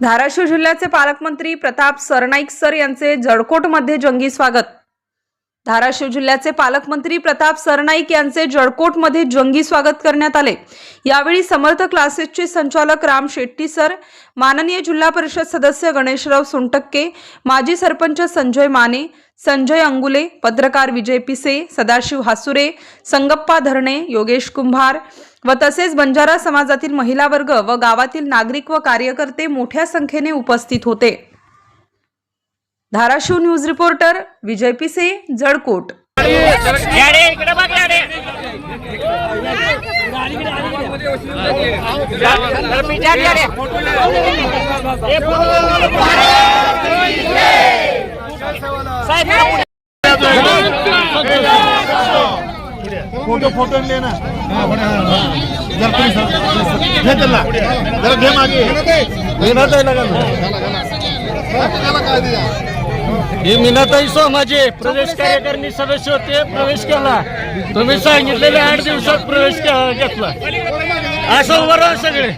धाराशिव जिल्ह्याचे पालकमंत्री प्रताप सरनाईक सर यांचे जळकोटमध्ये जंगी स्वागत. धाराशिव जिल्ह्याचे पालकमंत्री प्रताप सरनाईक यांचे जळकोटमध्ये जंगी स्वागत करण्यात आले. यावेळी समर्थ क्लासेसचे संचालक राम शेट्टी सर माननीय जिल्हा परिषद सदस्य गणेशराव सोनटक्के माजी सरपंच संजय माने संजय अंगुले पत्रकार विजय पिसे सदाशिव हासुरे संगप्पा धरणे योगेश कुंभार व तसेच बंजारा समाजातील महिला वर्ग व गावातील नागरिक व कार्यकर्ते मोठ्या संख्येने उपस्थित होते. Dharashiv news reporter Vijay Pise Jalkot. Photo photo लेना. जरा घे त्याला जरा घे मागे. मेहनत आहे लगा हे मीनाताई सोमाजे प्रवेश कार्यकारिणी सदस्य होते प्रवेश केला. तुम्ही सांगितलेल्या आठ दिवसात प्रवेश घेतला. असं उभं राहा सगळे.